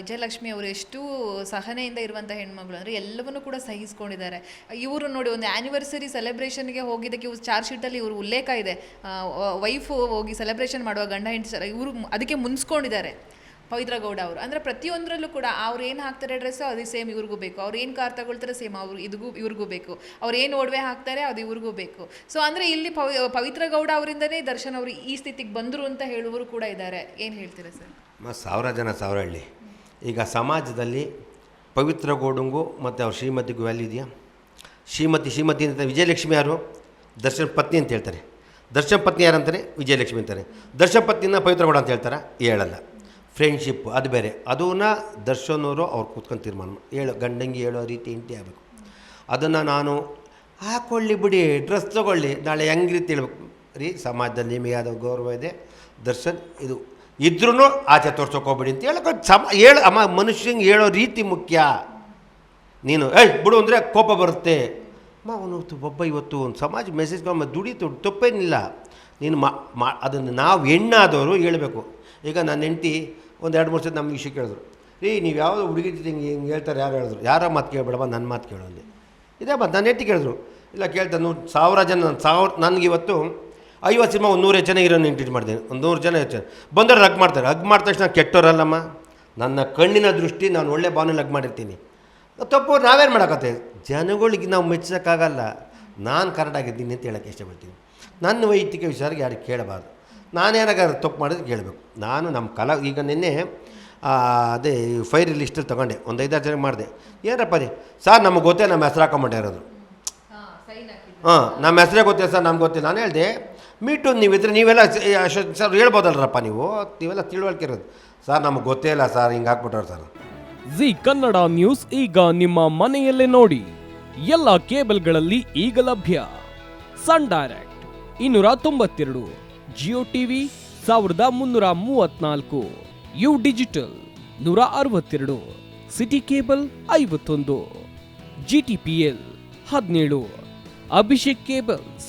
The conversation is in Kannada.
ವಿಜಯಲಕ್ಷ್ಮಿ ಅವರು ಎಷ್ಟು ಸಹನೆಯಿಂದ ಇರುವಂತಹ ಹೆಣ್ಮಗಳು. ಅಂದ್ರೆ ಎಲ್ಲವನ್ನೂ ಕೂಡ ಸಹಿಸ್ಕೊಂಡಿದ್ದಾರೆ. ಇವರು ನೋಡಿ ಒಂದು ಆ್ಯನಿವರ್ಸರಿ ಸೆಲೆಬ್ರೇಷನ್ಗೆ ಹೋಗಿದ್ದಕ್ಕೆ ಇವ್ರು ಚಾರ್ಜ್ ಅಲ್ಲಿ ಇವರು ಉಲ್ಲೇಖ ಇದೆ. ವೈಫ್ ಹೋಗಿ ಸೆಲೆಬ್ರೇಷನ್ ಮಾಡುವ ಗಂಡ ಹೆಂಡತಿ ಇವರು ಅದಕ್ಕೆ ಮುನ್ಸ್ಕೊಂಡಿದ್ದಾರೆ ಪವಿತ್ರ ಗೌಡ ಅವರು. ಅಂದರೆ ಪ್ರತಿಯೊಂದರಲ್ಲೂ ಕೂಡ ಅವ್ರು ಏನು ಹಾಕ್ತಾರೆ ಡ್ರೆಸ್ಸು ಅದು ಸೇಮ್ ಇವ್ರಿಗೂ ಬೇಕು. ಅವ್ರು ಏನು ಕಾರ್ ತಗೊಳ್ತಾರೆ ಸೇಮ್ ಅವ್ರು, ಇದಿಗೂ ಇವ್ರಿಗೂ ಬೇಕು. ಅವ್ರು ಏನು ಒಡವೆ ಹಾಕ್ತಾರೆ ಅದು ಇವ್ರಿಗೂ ಬೇಕು. ಸೊ ಅಂದರೆ ಇಲ್ಲಿ ಪವಿ ಪವಿತ್ರ ಗೌಡ ಅವರಿಂದನೇ ದರ್ಶನ್ ಅವರು ಈ ಸ್ಥಿತಿಗೆ ಬಂದರು ಅಂತ ಹೇಳುವರು ಕೂಡ ಇದ್ದಾರೆ. ಏನು ಹೇಳ್ತೀರಾ ಸರ್? ಸಾವಿರ ಜನ ಸಾವಿರ ಹಳ್ಳಿ ಈಗ ಸಮಾಜದಲ್ಲಿ ಪವಿತ್ರ ಗೋಡುಂಗು ಮತ್ತು ಅವ್ರ ಶ್ರೀಮತಿಗೂ ವ್ಯಾಲ್ಯೂ ಇದೆಯಾ? ಶ್ರೀಮತಿ ಶ್ರೀಮತಿ ಅಂತ ವಿಜಯಲಕ್ಷ್ಮಿ ಯಾರು? ದರ್ಶನ್ ಪತ್ನಿ ಅಂತ ಹೇಳ್ತಾರೆ. ದರ್ಶನ ಪತ್ನಿ ಯಾರಂತಾರೆ ವಿಜಯಲಕ್ಷ್ಮಿ ಅಂತಾರೆ. ದರ್ಶನ್ ಪತ್ನಿನ ಪವಿತ್ರ ಗೋಡ ಅಂತ ಹೇಳ್ತಾರೆ? ಹೇಳಲ್ಲ. ಫ್ರೆಂಡ್ಶಿಪ್ ಅದು ಬೇರೆ. ಅದನ್ನ ದರ್ಶನವರು ಅವ್ರು ಕೂತ್ಕೊಂಡು ತೀರ್ಮಾನ ಹೇಳೋ, ಗಂಡಂಗಿ ಹೇಳೋ ರೀತಿ ಇಂಟಿ ಆಗಬೇಕು. ಅದನ್ನು ನಾನು ಹಾಕ್ಕೊಳ್ಳಿ ಬಿಡಿ ಡ್ರೆಸ್ ತೊಗೊಳ್ಳಿ, ನಾಳೆ ಹೆಂಗೆ ರೀತಿ ಹೇಳ್ಬೇಕು. ರೀ, ಸಮಾಜದಲ್ಲಿ ನಿಮಗೆ ಆದ ಗೌರವ ಇದೆ. ದರ್ಶನ್, ಇದು ಇದ್ರೂ ಆಚೆ ತೋರ್ಸೋಕೋಗ್ಬೇಡಿ ಅಂತ ಹೇಳಕ್ಕೆ ಸಮ ಹೇಳು ಅಮ್ಮ ಮನುಷ್ಯಂಗೆ ಹೇಳೋ ರೀತಿ ಮುಖ್ಯ. ನೀನು, ಏಯ್, ಬಿಡು ಅಂದರೆ ಕೋಪ ಬರುತ್ತೆ. ಅಮ್ಮ ಅವನು ಒಬ್ಬ ಇವತ್ತು ಒಂದು ಸಮಾಜ ಮೆಸೇಜ್ ಅಮ್ಮ ದುಡಿತು, ತಪ್ಪೇನಿಲ್ಲ. ನೀನು ಮಾ ಅದನ್ನು ನಾವು ಹೆಣ್ಣಾದವರು ಹೇಳಬೇಕು. ಈಗ ನನ್ನ ಹೆಂಡ್ತಿ ಒಂದು ಎರಡು ಮೂರು ಸತಿ ನಮ್ಮ ವಿಷಯ ಕೇಳಿದ್ರು. ರೀ ನೀವು ಯಾವುದೋ ಹುಡುಗಿ ಜೊತೆ ಹಿಂಗೆ ಹಿಂಗೆ ಹೇಳ್ತಾರೆ, ಯಾರು ಹೇಳಿದ್ರು? ಯಾರ ಮಾತು ಕೇಳಬೇಡಮ್ಮ ನನ್ನ ಮಾತು ಕೇಳೋಲ್ಲಿ ಇದೇ ಬಂದು ನನ್ನ ಹೆಂಡ್ತಿ ಕೇಳಿದ್ರು. ಇಲ್ಲ ಕೇಳ್ತಾ ಸಾವಿರ ಜನ ನನ್ನ ಸಾವಿರ ನನಗೆ ಇವತ್ತು ಐವತ್ತು ಸಿನಿಮಾ ಒಂದು ನೂರೈದು ಜನ ಹೀರೋನ ಇಂಟ್ರೀಟ್ ಮಾಡಿದ್ದೀನಿ ಒಂದು ನೂರು ಜನ ಇರ್ತಾರೆ. ಬಂದವ್ರು ಹಗ್ ಮಾಡ್ತಾರೆ. ಹಗ್ ಮಾಡಿದ ತಕ್ಷಣ ಕೆಟ್ಟವರಲ್ಲಮ್ಮ ನನ್ನ ಕಣ್ಣಿನ ದೃಷ್ಟಿ ನಾನು ಒಳ್ಳೆ ಭಾವನೆ ಲಗ್ ಮಾಡಿರ್ತೀನಿ. ತಪ್ಪು ನಾವೇನು ಮಾಡೋಕತ್ತೆ? ಜನಗಳಿಗೆ ನಾವು ಮೆಚ್ಚಿಸೋಕ್ಕಾಗಲ್ಲ. ನಾನು ಕರೆಕ್ಟಾಗಿದ್ದೀನಿ ಅಂತ ಹೇಳೋಕ್ಕೆ ಇಷ್ಟಪಡ್ತೀನಿ. ನನ್ನ ವೈಯಕ್ತಿಕ ವಿಚಾರಕ್ಕೆ ಯಾರಿಗೆ ಕೇಳಬಾರ್ದು. ನಾನೇನಾಗಾದ್ರು ತಪ್ಪು ಮಾಡಿದ್ರೆ ಕೇಳಬೇಕು. ನಾನು ನಮ್ಮ ಕಲಾ ಈಗ ನಿನ್ನೆ ಅದೇ ಫೈರ್ ಲಿಸ್ಟಲ್ಲಿ ತೊಗೊಂಡೆ. ಒಂದು ಐದಾರು ಜನ ಮಾಡಿದೆ. ಏನಪ್ಪ ರೀ ಸರ್ ನಮಗೆ ಗೊತ್ತೇ ನಮ್ಮ ಹೆಸ್ರು ಹಾಕೊಂಬಿಟ್ಟಿರೋದು ಹಾಂ ನಮ್ಮ ಹೆಸರೇ ಗೊತ್ತಿಲ್ಲ ಸರ್ ನಮ್ಗೆ ಗೊತ್ತಿಲ್ಲ. ನಾನು ಹೇಳಿದೆ ಮೀಟು ನೀವಿದ್ರೆ ನೀವೆಲ್ಲ ಸರ್ ಹೇಳ್ಬೋದಲ್ರಪ್ಪ ನೀವು? ನೀವೆಲ್ಲ ತಿಳುವಳಿಕೆ ಇರೋದು. ಸರ್, ನಮ್ಗೆ ಗೊತ್ತೇ ಇಲ್ಲ ಸರ್, ಹಿಂಗೆ ಹಾಕ್ಬಿಟ್ರೆ ಸರ್. ಜಿ ಕನ್ನಡ ನ್ಯೂಸ್ ಈಗ ನಿಮ್ಮ ಮನೆಯಲ್ಲೇ ನೋಡಿ. ಎಲ್ಲ ಕೇಬಲ್ಗಳಲ್ಲಿ ಈಗ ಲಭ್ಯ. ಸನ್ ಡೈರೆಕ್ಟ್, ಇನ್ನೂರ ತೊಂಬತ್ತೆರಡು. ಜಿಯೋ ಟಿವಿ, ಸಾವಿರದ ಮುನ್ನೂರ ಮೂವತ್ನಾಲ್ಕು. ಯು ಡಿಜಿಟಲ್, ನೂರ ಅರವತ್ತೆರಡು. ಸಿಟಿ ಕೇಬಲ್ ಐವತ್ತೊಂದು. ಜಿ ಟಿ ಪಿ ಎಲ್ ಹದಿನೇಳು. ಅಭಿಷೇಕ್ ಕೇಬಲ್ಸ್